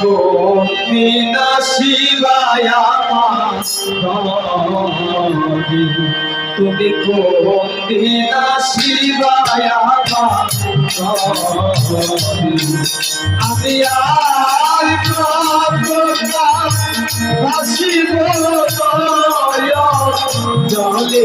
বিনা শিবায়া তুমি বিনা শিবায়া আমি আর বাসিব জলে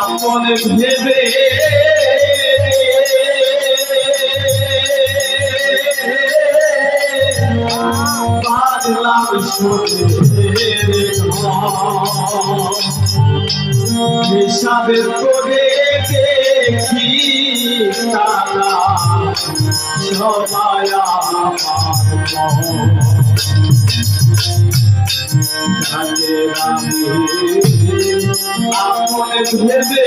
আপন ভেবে হিসাবে করে দেখি তারা সবাই আমার ভেবে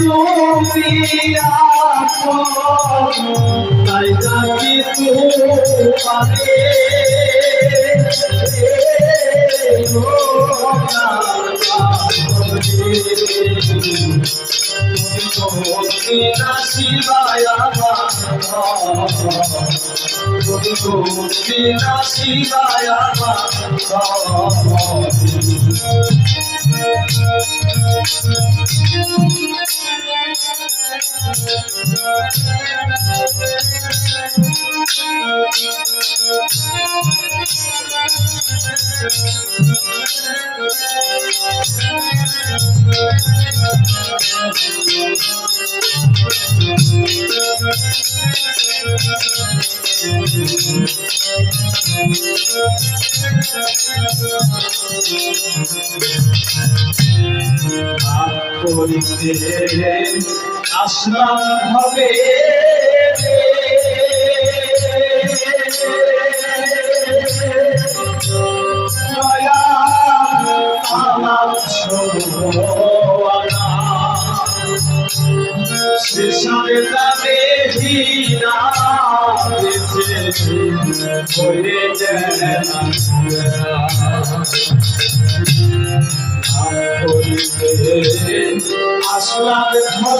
তুমি আপন তাই নাকি তোমারে শিবায়া শিবায়া করিতে আসলাম হবে দয়া আমার ছোয়া শেষে তাবে হীরা হয়ে যায় আসলাম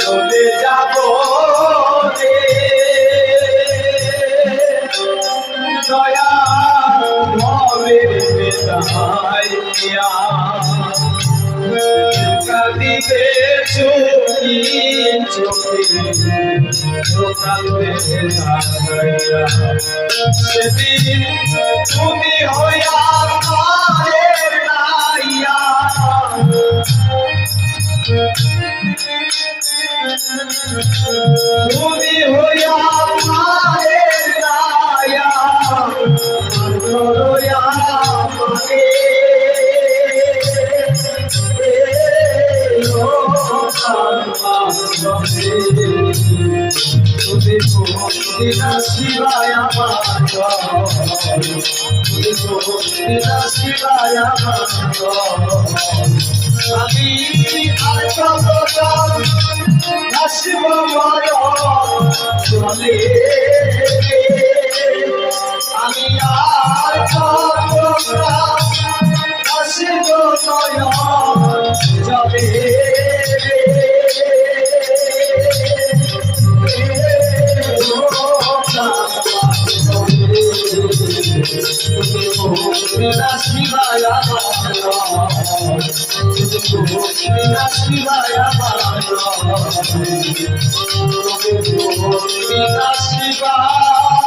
চলে যাব দয়া কাঁদিবে দাঁড়াইয়া সেদিন তুমি হইয়া নাইয়া শিবায় শিবায় আমি আসব চলে শিবায়